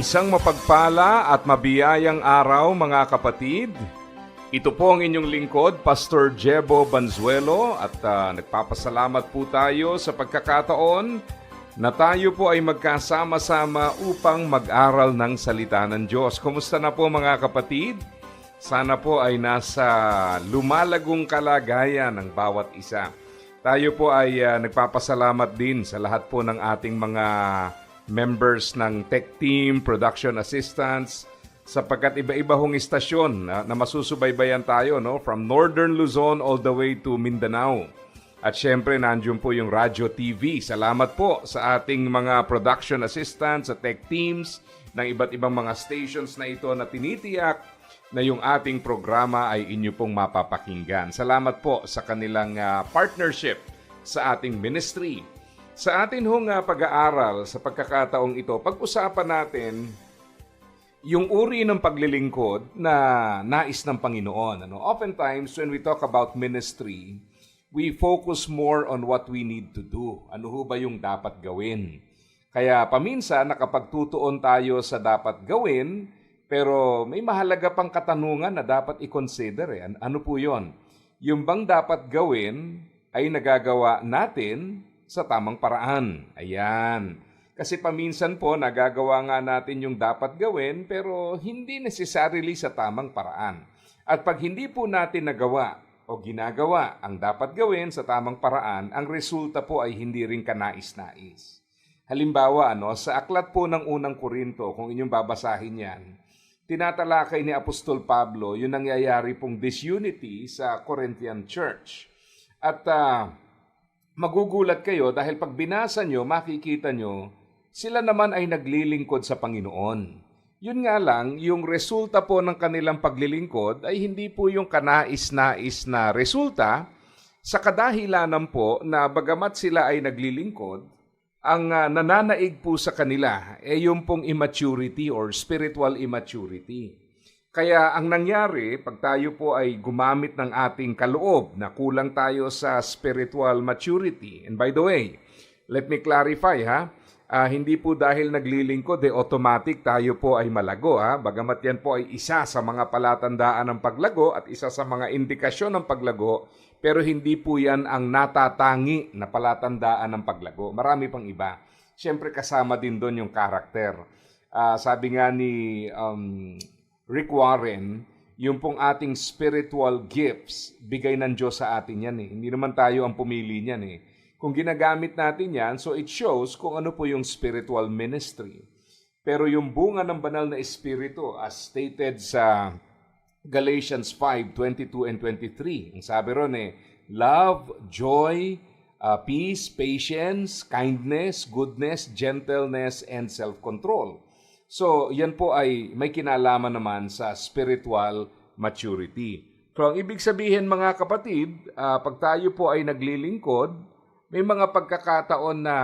Isang mapagpala at mabiyayang araw mga kapatid. Ito po ang inyong lingkod, Pastor Jebo Banzuelo at ah, nagpapasalamat po tayo sa pagkakataon na tayo po ay magkasama-sama upang mag-aral ng salita ng Diyos. Kumusta na po mga kapatid? Sana po ay nasa lumalagong kalagayan ng bawat isa. Tayo po ay ah, nagpapasalamat din sa lahat po ng ating mga members ng tech team, production assistants, sapagkat iba-iba hong istasyon na, na masusubaybayan tayo no from Northern Luzon all the way to Mindanao. At syempre nandiyon po yung Radyo TV. Salamat po sa ating mga production assistants sa tech teams ng iba't ibang mga stations na ito na tinitiyak na yung ating programa ay inyo pong mapapakinggan. Salamat po sa kanilang ah, partnership sa ating ministry. Sa atin hong ah, pag-aaral sa pagkakataong ito, pag-usapan natin yung uri ng paglilingkod na nais ng Panginoon. Ano? Oftentimes, when we talk about ministry, we focus more on what we need to do. Ano ho ba yung dapat gawin? Kaya paminsan, nakapagtutuon tayo sa dapat gawin, pero may mahalaga pang katanungan na dapat i-consider. Eh. An- Ano po yon? Yung bang dapat gawin ay nagagawa natin sa tamang paraan. Ayan. Kasi paminsan po nagagawa nga natin yung dapat gawin pero hindi necessarily sa tamang paraan. At pag hindi po natin nagawa o ginagawa ang dapat gawin sa tamang paraan, ang resulta po ay hindi rin kanais-nais. Halimbawa, ano, sa aklat po ng unang Korinto, kung inyong babasahin yan, tinatalakay ni Apostol Pablo yung nangyayari pong disunity sa Corinthian Church. At ah, magugulat kayo dahil pag binasa nyo, makikita nyo, sila naman ay naglilingkod sa Panginoon. Yun nga lang, yung resulta po ng kanilang paglilingkod ay hindi po yung kanais-nais na resulta sa kadahilanan po na bagamat sila ay naglilingkod, ang ah, nananaig po sa kanila ay yung pong immaturity or spiritual immaturity. Kaya ang nangyari, pag tayo po ay gumamit ng ating kaloob na kulang tayo sa spiritual maturity. And by the way, let me clarify ha, Ah, hindi po dahil naglilingkod, eh, automatic tayo po ay malago. Ha? Bagamat yan po ay isa sa mga palatandaan ng paglago at isa sa mga indikasyon ng paglago, pero hindi po yan ang natatangi na palatandaan ng paglago. Marami pang iba. Siyempre kasama din doon yung karakter. Ah, sabi nga ni um, Rick Warren, yung pong ating spiritual gifts, bigay ng Diyos sa atin yan eh. Hindi naman tayo ang pumili niyan eh. Kung ginagamit natin yan, so it shows kung ano po yung spiritual ministry. Pero yung bunga ng banal na espiritu, as stated sa Galatians 5, 22 and 23, ang sabi ron eh, love, joy, uh, peace, patience, kindness, goodness, gentleness, and self-control. So, yan po ay may kinalaman naman sa spiritual maturity. So, ang ibig sabihin mga kapatid, ah, pag tayo po ay naglilingkod, may mga pagkakataon na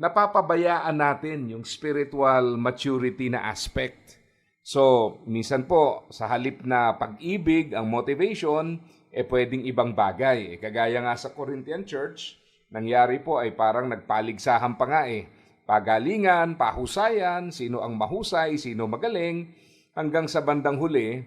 napapabayaan natin yung spiritual maturity na aspect. So, minsan po, sa halip na pag-ibig, ang motivation, eh pwedeng ibang bagay. Eh, kagaya nga sa Corinthian Church, nangyari po ay parang nagpaligsahan pa nga eh. Pagalingan, pahusayan, sino ang mahusay, sino magaling, hanggang sa bandang huli,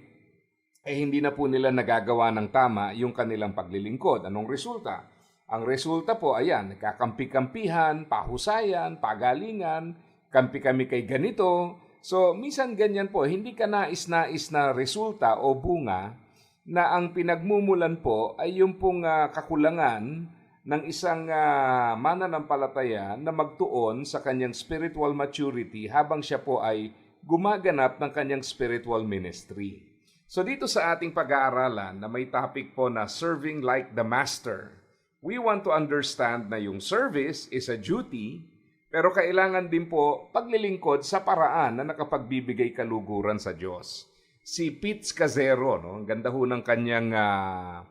eh hindi na po nila nagagawa ng tama yung kanilang paglilingkod. Anong resulta? Ang resulta po, ayan, nagkakampi-kampihan, pahusayan, pagalingan, kampi kami kay ganito. So, minsan ganyan po, hindi ka nais-nais na resulta o bunga na ang pinagmumulan po ay yung pong ah, kakulangan ng isang uh, mananampalataya na magtuon sa kanyang spiritual maturity habang siya po ay gumaganap ng kanyang spiritual ministry. So dito sa ating pag-aaralan na may topic po na serving like the master, we want to understand na yung service is a duty Pero kailangan din po paglilingkod sa paraan na nakapagbibigay kaluguran sa Diyos. Si Pete Scazero, no, ang ganda ho ng kanyang ah,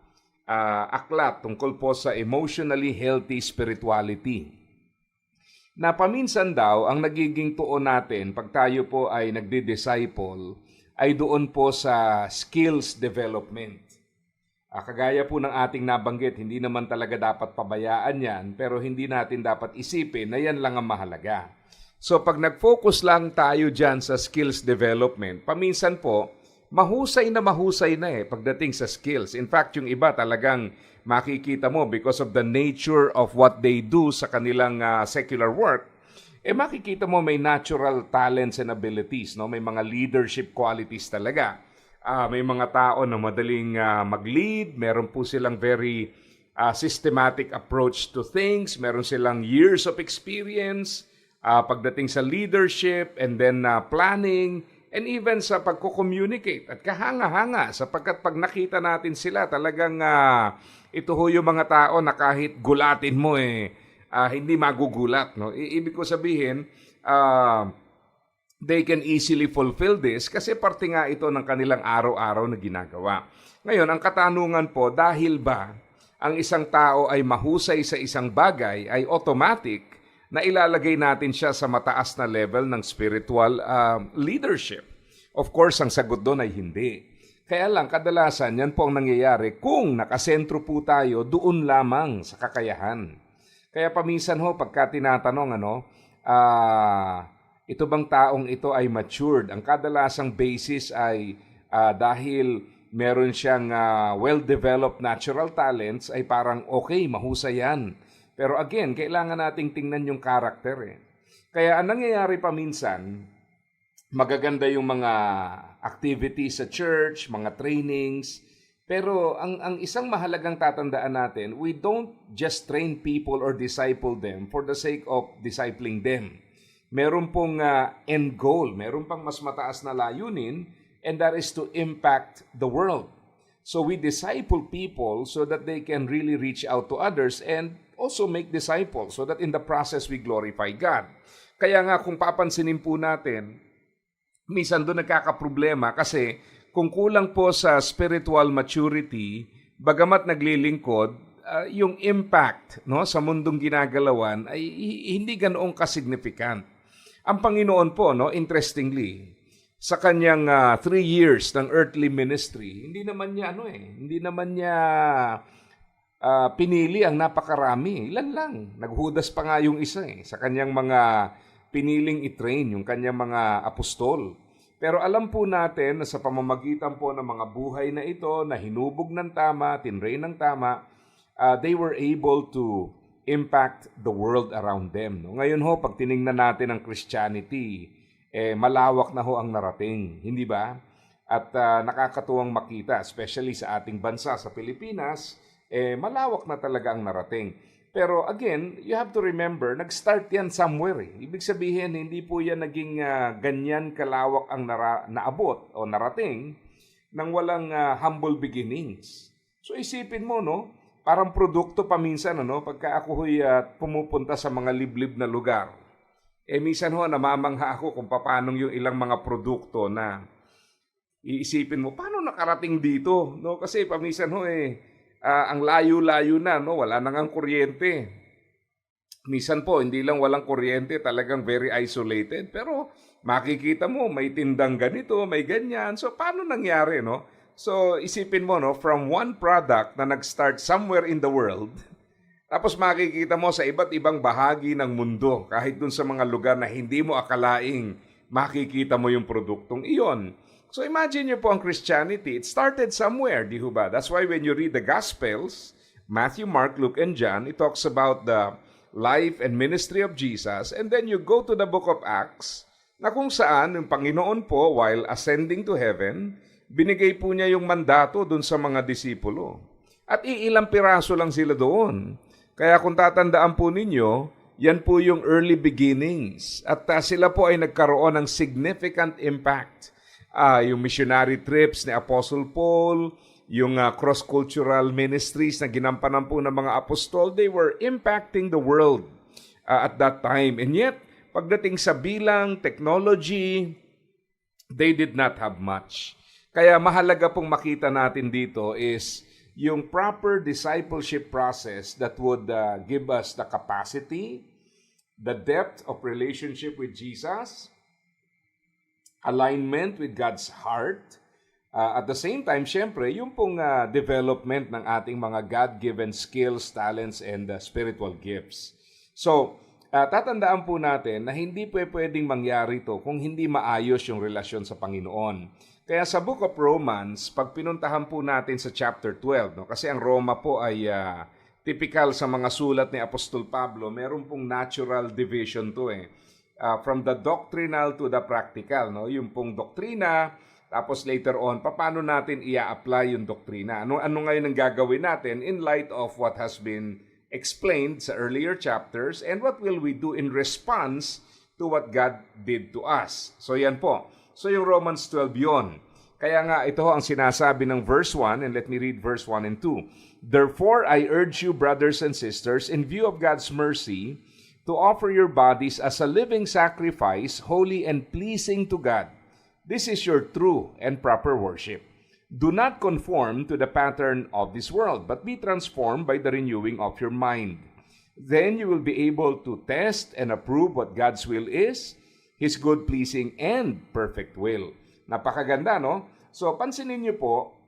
ah, aklat tungkol po sa emotionally healthy spirituality. Na paminsan daw, ang nagiging tuon natin pag tayo po ay nagdi-disciple ay doon po sa skills development. Ah, kagaya po ng ating nabanggit, hindi naman talaga dapat pabayaan yan, pero hindi natin dapat isipin na yan lang ang mahalaga. So pag nag-focus lang tayo dyan sa skills development, paminsan po, mahusay na mahusay na eh pagdating sa skills. In fact, yung iba talagang makikita mo because of the nature of what they do sa kanilang ah, secular work, eh makikita mo may natural talents and abilities, no? May mga leadership qualities talaga. Ah, may mga tao na madaling ah, mag-lead, meron po silang very ah, systematic approach to things, meron silang years of experience ah, pagdating sa leadership and then ah, planning and even sa pagko-communicate at kahanga-hanga sapagkat pag nakita natin sila talagang ah, ito ho yung mga tao na kahit gulatin mo eh ah, hindi magugulat no I- ibig ko sabihin ah, they can easily fulfill this kasi parte nga ito ng kanilang araw-araw na ginagawa. Ngayon, ang katanungan po, dahil ba ang isang tao ay mahusay sa isang bagay ay automatic na ilalagay natin siya sa mataas na level ng spiritual ah, leadership? Of course, ang sagot doon ay hindi. Kaya lang, kadalasan, yan po ang nangyayari kung nakasentro po tayo doon lamang sa kakayahan. Kaya paminsan ho, pagka tinatanong, ano, ah, ito bang taong ito ay matured? Ang kadalasang basis ay ah, dahil meron siyang ah, well-developed natural talents, ay parang okay, mahusay yan. Pero again, kailangan nating tingnan yung character eh. Kaya ang nangyayari pa minsan, magaganda yung mga activities sa church, mga trainings, pero ang ang isang mahalagang tatandaan natin, we don't just train people or disciple them for the sake of discipling them. Meron pong ah, end goal, meron pang mas mataas na layunin and that is to impact the world. So we disciple people so that they can really reach out to others and also make disciples so that in the process we glorify God. Kaya nga kung papansinin po natin, minsan doon nagkakaproblema kasi kung kulang po sa spiritual maturity, bagamat naglilingkod, ah, yung impact no sa mundong ginagalawan ay hi- hindi ganoon kasignificant. Ang Panginoon po, no, interestingly, sa kanyang ah, three years ng earthly ministry, hindi naman niya ano eh, hindi naman niya ah, pinili ang napakarami. Ilan lang. Naghudas pa nga yung isa eh, sa kanyang mga piniling i-train, yung kanyang mga apostol. Pero alam po natin na sa pamamagitan po ng mga buhay na ito, na hinubog ng tama, tinrain ng tama, ah, they were able to impact the world around them. No? Ngayon ho, pag tiningnan natin ang Christianity, eh, malawak na ho ang narating, hindi ba? At ah, nakakatuwang makita, especially sa ating bansa, sa Pilipinas, eh, malawak na talaga ang narating. Pero again, you have to remember, nag-start yan somewhere. Eh. Ibig sabihin, hindi po yan naging ah, ganyan kalawak ang nara- naabot o narating nang walang ah, humble beginnings. So isipin mo, no? Parang produkto pa minsan, ano? Pagka ako ho'y ah, pumupunta sa mga liblib na lugar, eh minsan ho, namamangha ako kung paano yung ilang mga produkto na iisipin mo, paano nakarating dito? No? Kasi paminsan ho eh, ah, ang layo-layo na, no? wala nang ang kuryente. Minsan po, hindi lang walang kuryente, talagang very isolated. Pero makikita mo, may tindang ganito, may ganyan. So, paano nangyari, no? So, isipin mo, no, from one product na nag-start somewhere in the world, tapos makikita mo sa iba't ibang bahagi ng mundo, kahit dun sa mga lugar na hindi mo akalaing makikita mo yung produktong iyon. So imagine niyo po ang Christianity, it started somewhere, di ho ba? That's why when you read the Gospels, Matthew, Mark, Luke, and John, it talks about the life and ministry of Jesus. And then you go to the book of Acts, na kung saan yung Panginoon po, while ascending to heaven, binigay po niya yung mandato dun sa mga disipulo. At iilang piraso lang sila doon. Kaya kung tatandaan po ninyo, yan po yung early beginnings. At ah, sila po ay nagkaroon ng significant impact. Ah, yung missionary trips ni Apostle Paul, yung ah, cross-cultural ministries na ginampanan po ng mga apostol, they were impacting the world uh, at that time. And yet, pagdating sa bilang, technology, they did not have much. Kaya mahalaga pong makita natin dito is yung proper discipleship process that would uh, give us the capacity, the depth of relationship with Jesus, alignment with God's heart, Uh, at the same time, syempre, yung pong uh, development ng ating mga God-given skills, talents, and uh, spiritual gifts. So, uh, tatandaan po natin na hindi po pwedeng mangyari to kung hindi maayos yung relasyon sa Panginoon. Kaya sa Book of Romans, pag pinuntahan po natin sa chapter 12, no, kasi ang Roma po ay uh, typical sa mga sulat ni Apostol Pablo, meron pong natural division to eh. Uh, from the doctrinal to the practical, no? Yung pong doktrina, tapos later on, paano natin i-apply yung doktrina? Ano, ano ngayon ang gagawin natin in light of what has been explained sa earlier chapters and what will we do in response to what God did to us? So yan po. So yung Romans 12 yon. Kaya nga ito ang sinasabi ng verse 1 and let me read verse 1 and 2. Therefore I urge you brothers and sisters in view of God's mercy to offer your bodies as a living sacrifice, holy and pleasing to God. This is your true and proper worship. Do not conform to the pattern of this world, but be transformed by the renewing of your mind. Then you will be able to test and approve what God's will is, His good, pleasing, and perfect will. Napakaganda, no? So, pansinin niyo po,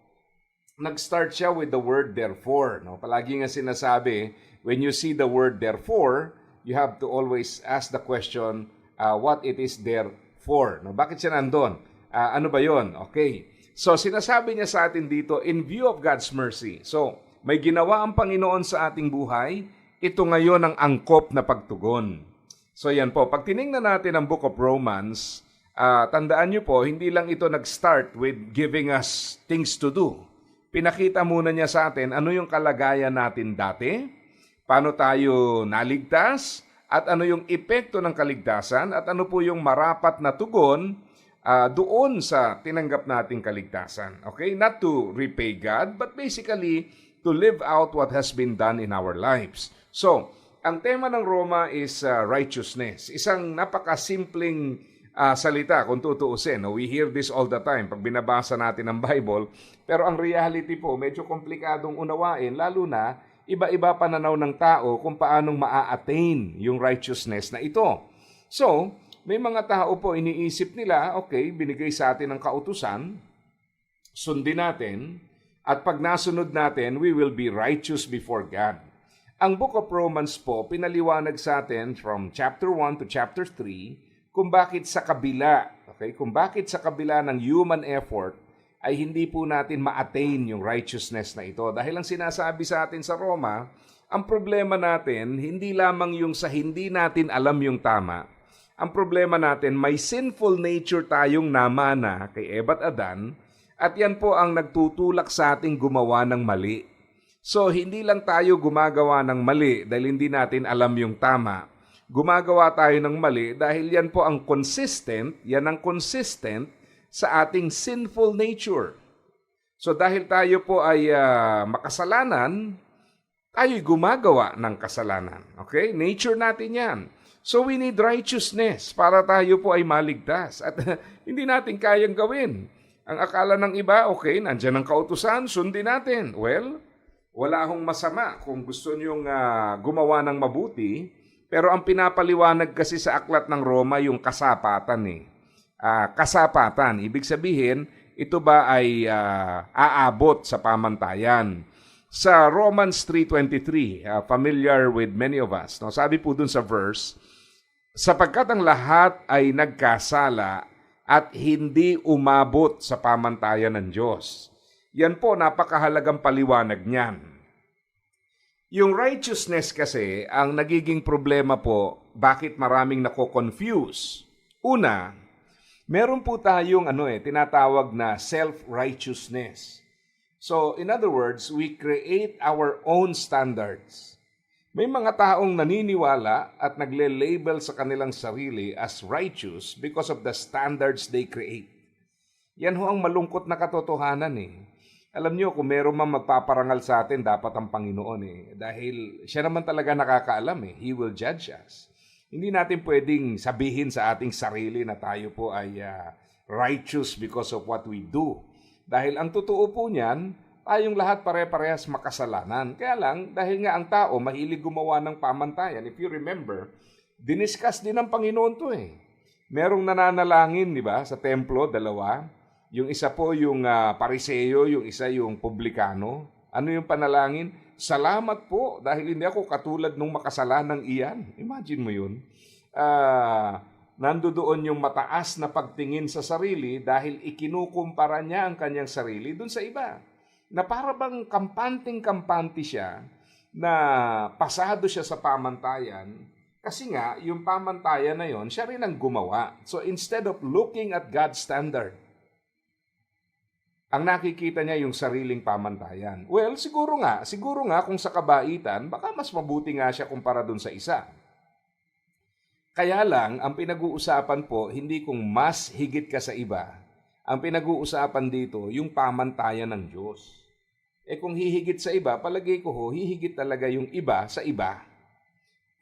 nag-start siya with the word therefore. No? Palagi nga sinasabi, when you see the word therefore, you have to always ask the question, uh, what it is there for. No? Bakit siya nandun? Uh, ano ba yon? Okay. So, sinasabi niya sa atin dito, in view of God's mercy. So, may ginawa ang Panginoon sa ating buhay, ito ngayon ang angkop na pagtugon. So, yan po. Pag tiningnan natin ang Book of Romans, uh, tandaan niyo po, hindi lang ito nag-start with giving us things to do. Pinakita muna niya sa atin ano yung kalagayan natin dati, paano tayo naligtas, at ano yung epekto ng kaligtasan at ano po yung marapat na tugon uh, doon sa tinanggap nating kaligtasan. Okay? Not to repay God, but basically to live out what has been done in our lives. So, ang tema ng Roma is uh, righteousness. Isang napakasimpleng uh, salita kung tutuusin. No? We hear this all the time pag binabasa natin ang Bible. Pero ang reality po, medyo komplikadong unawain, lalo na iba-iba pananaw ng tao kung paanong maa-attain yung righteousness na ito. So, may mga tao po iniisip nila, okay, binigay sa atin ng kautusan, sundin natin, at pag nasunod natin, we will be righteous before God. Ang Book of Romans po, pinaliwanag sa atin from chapter 1 to chapter 3 kung bakit sa kabila, okay, kung bakit sa kabila ng human effort, ay hindi po natin ma-attain yung righteousness na ito. Dahil ang sinasabi sa atin sa Roma, ang problema natin, hindi lamang yung sa hindi natin alam yung tama. Ang problema natin, may sinful nature tayong namana kay Eva at Adan, at yan po ang nagtutulak sa ating gumawa ng mali. So, hindi lang tayo gumagawa ng mali dahil hindi natin alam yung tama. Gumagawa tayo ng mali dahil yan po ang consistent, yan ang consistent sa ating sinful nature. So dahil tayo po ay uh, makasalanan, tayo'y gumagawa ng kasalanan. Okay? Nature natin yan. So we need righteousness para tayo po ay maligtas. At hindi natin kayang gawin. Ang akala ng iba, okay, nandyan ang kautusan, sundin natin. Well, wala akong masama kung gusto niyong uh, gumawa ng mabuti, pero ang pinapaliwanag kasi sa aklat ng Roma yung kasapatan eh uh, kasapatan. Ibig sabihin, ito ba ay uh, aabot sa pamantayan? Sa Romans 3.23, uh, familiar with many of us, no? sabi po dun sa verse, sapagkat ang lahat ay nagkasala at hindi umabot sa pamantayan ng Diyos. Yan po, napakahalagang paliwanag niyan. Yung righteousness kasi, ang nagiging problema po, bakit maraming nako-confuse? Una, meron po tayong ano eh, tinatawag na self-righteousness. So, in other words, we create our own standards. May mga taong naniniwala at nagle-label sa kanilang sarili as righteous because of the standards they create. Yan ho ang malungkot na katotohanan eh. Alam niyo, kung meron man magpaparangal sa atin, dapat ang Panginoon eh. Dahil siya naman talaga nakakaalam eh. He will judge us. Hindi natin pwedeng sabihin sa ating sarili na tayo po ay ah, righteous because of what we do. Dahil ang totoo po niyan, tayong lahat pare-parehas makasalanan. Kaya lang, dahil nga ang tao mahilig gumawa ng pamantayan, if you remember, diniscuss din ng Panginoon to eh. Merong nananalangin, di ba, sa templo, dalawa. Yung isa po yung ah, pariseo, yung isa yung publikano. Ano yung panalangin? Salamat po dahil hindi ako katulad nung makasalanang iyan. Imagine mo yun. Ah, nandoon yung mataas na pagtingin sa sarili dahil ikinukumpara niya ang kanyang sarili dun sa iba. Na para bang kampanting-kampante siya na pasado siya sa pamantayan kasi nga, yung pamantayan na yon, siya rin ang gumawa. So instead of looking at God's standard, ang nakikita niya yung sariling pamantayan. Well, siguro nga, siguro nga kung sa kabaitan, baka mas mabuti nga siya kumpara dun sa isa. Kaya lang, ang pinag-uusapan po, hindi kung mas higit ka sa iba. Ang pinag-uusapan dito, yung pamantayan ng Diyos. Eh kung hihigit sa iba, palagay ko ho, hihigit talaga yung iba sa iba.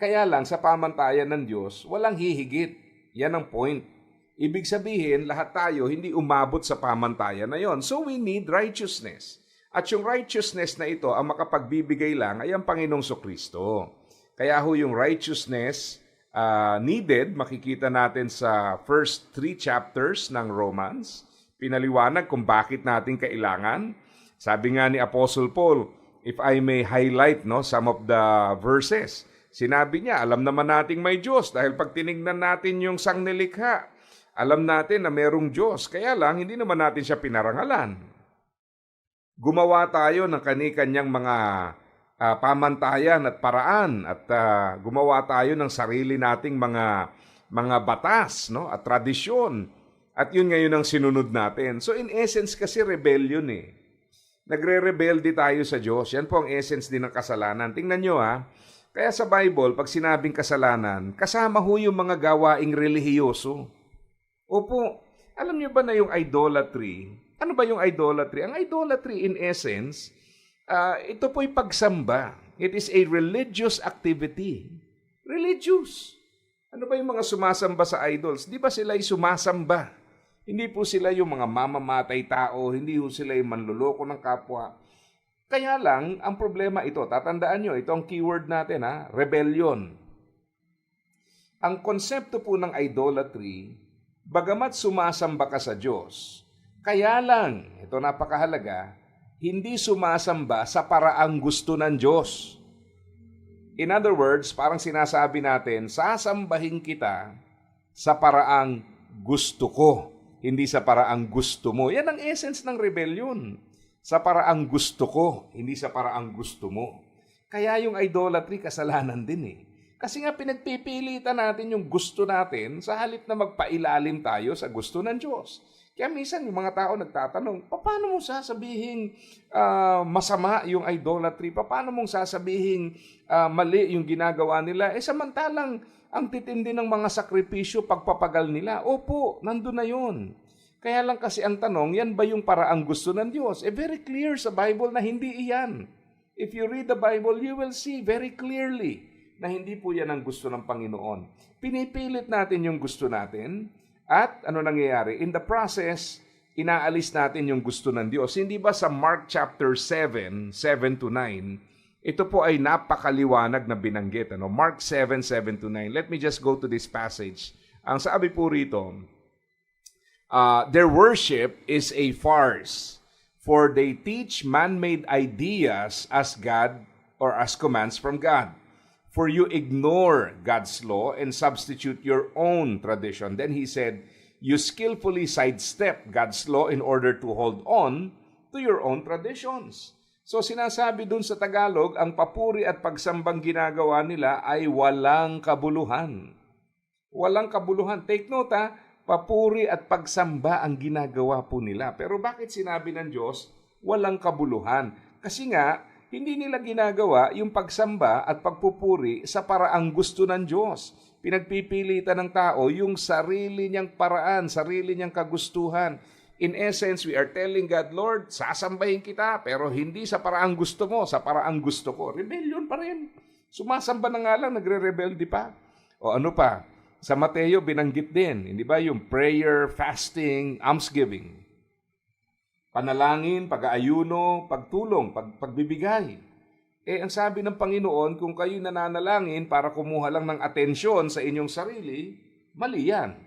Kaya lang sa pamantayan ng Diyos, walang hihigit. Yan ang point. Ibig sabihin, lahat tayo hindi umabot sa pamantayan na yon. So we need righteousness. At yung righteousness na ito, ang makapagbibigay lang ay ang Panginoong Sokristo. Kaya ho yung righteousness uh, needed, makikita natin sa first three chapters ng Romans. Pinaliwanag kung bakit natin kailangan. Sabi nga ni Apostle Paul, if I may highlight no, some of the verses, Sinabi niya, alam naman nating may Diyos dahil pag tinignan natin yung sangnilikha, alam natin na merong Diyos. Kaya lang, hindi naman natin siya pinarangalan. Gumawa tayo ng kani-kanyang mga uh, pamantayan at paraan at uh, gumawa tayo ng sarili nating mga mga batas no at tradisyon at yun ngayon ang sinunod natin so in essence kasi rebellion eh nagre-rebelde tayo sa Diyos yan po ang essence din ng kasalanan tingnan nyo ha kaya sa Bible, pag sinabing kasalanan, kasama ho yung mga gawaing relihiyoso. Opo, alam niyo ba na yung idolatry? Ano ba yung idolatry? Ang idolatry in essence, uh, ito po'y pagsamba. It is a religious activity. Religious. Ano ba yung mga sumasamba sa idols? Di ba sila ay sumasamba? Hindi po sila yung mga mamamatay tao, hindi po sila yung manluloko ng kapwa. Kaya lang, ang problema ito, tatandaan nyo, ito ang keyword natin, ha? rebellion. Ang konsepto po ng idolatry, bagamat sumasamba ka sa Diyos, kaya lang, ito napakahalaga, hindi sumasamba sa paraang gusto ng Diyos. In other words, parang sinasabi natin, sasambahin kita sa paraang gusto ko, hindi sa paraang gusto mo. Yan ang essence ng rebellion sa paraang gusto ko, hindi sa paraang gusto mo. Kaya yung idolatry, kasalanan din eh. Kasi nga pinagpipilitan natin yung gusto natin sa halip na magpailalim tayo sa gusto ng Diyos. Kaya minsan yung mga tao nagtatanong, paano mo sasabihin uh, masama yung idolatry? Paano mong sasabihin uh, mali yung ginagawa nila? Eh samantalang ang titindi ng mga sakripisyo, pagpapagal nila, opo, nandun na yun. Kaya lang kasi ang tanong, yan ba yung paraang gusto ng Diyos? Eh very clear sa Bible na hindi iyan. If you read the Bible, you will see very clearly na hindi po yan ang gusto ng Panginoon. Pinipilit natin yung gusto natin at ano nangyayari? In the process, inaalis natin yung gusto ng Diyos. Hindi ba sa Mark chapter 7, 7 to 9, ito po ay napakaliwanag na binanggit. Ano? Mark 7, 7 to 9. Let me just go to this passage. Ang sabi po rito, uh, their worship is a farce, for they teach man-made ideas as God or as commands from God. For you ignore God's law and substitute your own tradition. Then he said, You skillfully sidestep God's law in order to hold on to your own traditions. So sinasabi dun sa Tagalog, ang papuri at pagsambang ginagawa nila ay walang kabuluhan. Walang kabuluhan. Take note ha, papuri at pagsamba ang ginagawa po nila. Pero bakit sinabi ng Diyos, walang kabuluhan? Kasi nga, hindi nila ginagawa yung pagsamba at pagpupuri sa paraang gusto ng Diyos. Pinagpipilitan ng tao yung sarili niyang paraan, sarili niyang kagustuhan. In essence, we are telling God, Lord, sasambahin kita, pero hindi sa paraang gusto mo, sa paraang gusto ko. Rebellion pa rin. Sumasamba na nga lang, nagre-rebelde pa. O ano pa? Sa Mateo, binanggit din, hindi ba? Yung prayer, fasting, almsgiving. Panalangin, pag-aayuno, pagtulong, pag pagbibigay. Eh, ang sabi ng Panginoon, kung kayo nananalangin para kumuha lang ng atensyon sa inyong sarili, mali yan.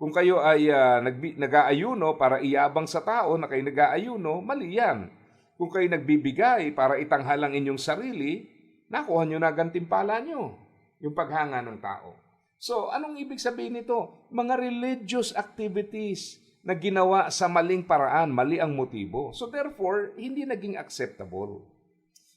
Kung kayo ay ah, nagbi- nag-aayuno para iyabang sa tao na kayo nag-aayuno, mali yan. Kung kayo nagbibigay para itanghal ang inyong sarili, nakuha nyo na gantimpala nyo, yung paghanga ng tao. So, anong ibig sabihin nito? Mga religious activities na ginawa sa maling paraan, mali ang motibo. So therefore, hindi naging acceptable.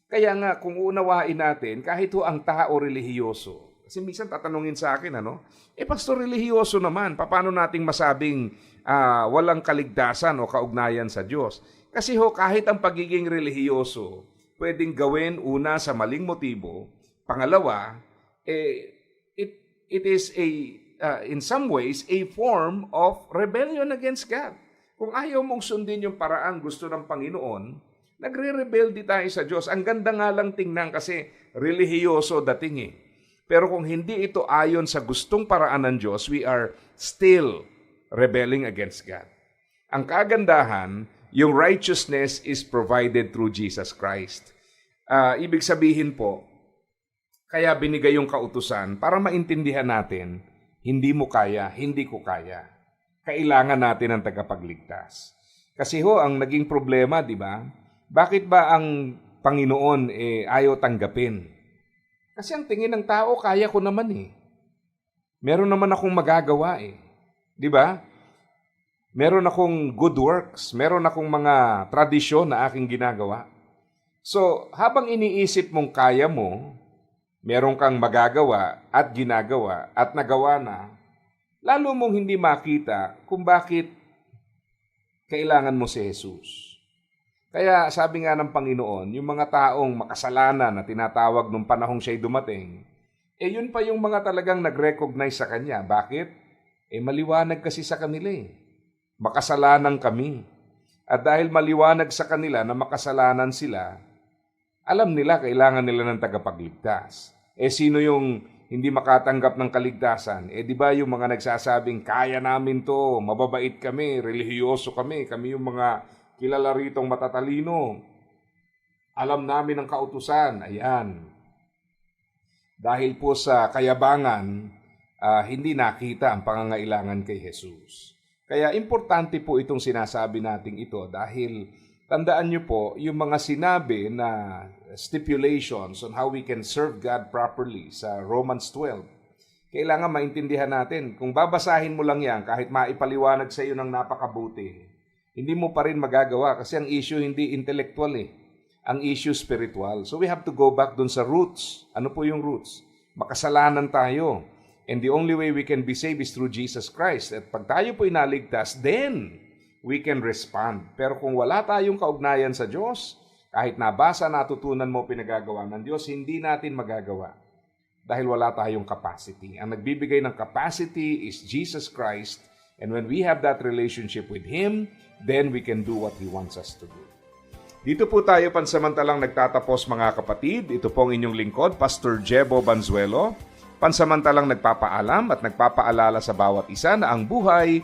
Kaya nga, kung unawain natin, kahit ho ang tao relihiyoso, kasi minsan tatanungin sa akin, ano, eh pastor relihiyoso naman, paano nating masabing ah, walang kaligtasan o kaugnayan sa Diyos? Kasi ho, kahit ang pagiging relihiyoso, pwedeng gawin una sa maling motibo, pangalawa, eh, it, it is a, ah, in some ways, a form of rebellion against God. Kung ayaw mong sundin yung paraan gusto ng Panginoon, nagre-rebelde tayo sa Diyos. Ang ganda nga lang tingnan kasi relihiyoso dating eh. Pero kung hindi ito ayon sa gustong paraan ng Diyos, we are still rebelling against God. Ang kagandahan, yung righteousness is provided through Jesus Christ. Ah, ibig sabihin po, kaya binigay yung kautusan para maintindihan natin, hindi mo kaya, hindi ko kaya. Kailangan natin ang tagapagligtas. Kasi ho, ang naging problema, di ba? Bakit ba ang Panginoon eh, ayaw tanggapin? Kasi ang tingin ng tao, kaya ko naman eh. Meron naman akong magagawa eh. Di ba? Meron akong good works. Meron akong mga tradisyon na aking ginagawa. So, habang iniisip mong kaya mo, meron kang magagawa at ginagawa at nagawa na, lalo mong hindi makita kung bakit kailangan mo si Jesus. Kaya sabi nga ng Panginoon, yung mga taong makasalanan na tinatawag nung panahong siya'y dumating, eh yun pa yung mga talagang nag-recognize sa Kanya. Bakit? Eh maliwanag kasi sa kanila eh. Makasalanan kami. At dahil maliwanag sa kanila na makasalanan sila, alam nila kailangan nila ng tagapagligtas. Eh sino yung hindi makatanggap ng kaligtasan? Eh di ba yung mga nagsasabing kaya namin to, mababait kami, relihiyoso kami, kami yung mga kilala ritong matatalino. Alam namin ang kautusan. Ayan. Dahil po sa kayabangan, ah, hindi nakita ang pangangailangan kay Jesus. Kaya importante po itong sinasabi nating ito dahil tandaan niyo po yung mga sinabi na stipulations on how we can serve God properly sa Romans 12. Kailangan maintindihan natin, kung babasahin mo lang yan, kahit maipaliwanag sa iyo ng napakabuti, hindi mo pa rin magagawa kasi ang issue hindi intellectual eh. Ang issue spiritual. So we have to go back dun sa roots. Ano po yung roots? Makasalanan tayo. And the only way we can be saved is through Jesus Christ. At pag tayo po inaligtas, then we can respond. Pero kung wala tayong kaugnayan sa Diyos, kahit nabasa, natutunan mo pinagagawa ng Diyos, hindi natin magagawa. Dahil wala tayong capacity. Ang nagbibigay ng capacity is Jesus Christ. And when we have that relationship with Him, then we can do what He wants us to do. Dito po tayo pansamantalang nagtatapos mga kapatid. Ito pong inyong lingkod, Pastor Jebo Banzuelo. Pansamantalang nagpapaalam at nagpapaalala sa bawat isa na ang buhay